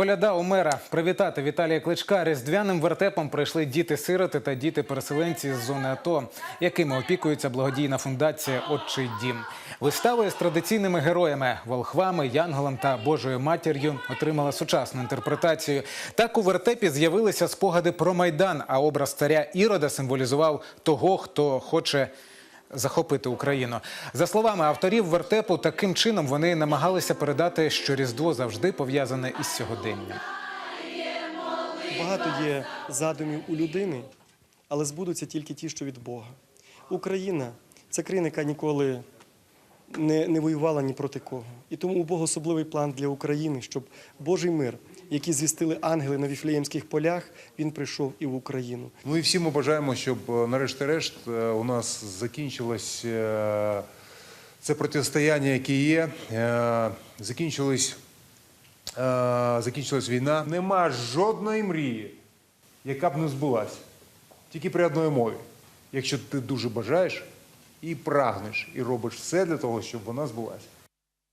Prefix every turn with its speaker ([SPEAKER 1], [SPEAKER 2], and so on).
[SPEAKER 1] Коляда у мера привітати Віталія Кличка різдвяним вертепом прийшли діти-сироти та діти-переселенці з зони АТО, якими опікується благодійна фундація Отчий дім. Виставою з традиційними героями волхвами, янголом та Божою матір'ю отримала сучасну інтерпретацію. Так у вертепі з'явилися спогади про майдан. А образ царя Ірода символізував того, хто хоче захопити Україну. За словами авторів вертепу, таким чином вони намагалися передати, що Різдво завжди пов'язане із сьогоденням.
[SPEAKER 2] Багато є задумів у людини, але збудуться тільки ті, що від Бога. Україна це країна, яка ніколи не, не воювала ні проти кого. І тому у Бога особливий план для України, щоб Божий мир, який звістили ангели на віфлеємських полях, він прийшов і в Україну.
[SPEAKER 3] Ну і всі ми бажаємо, щоб е, нарешті-решт е, у нас закінчилось е, це протистояння, яке є, закінчилось, закінчилась війна. Нема жодної мрії, яка б не збулася. Тільки при одній мові. Якщо ти дуже бажаєш і прагнеш, і робиш все для того, щоб вона збулася.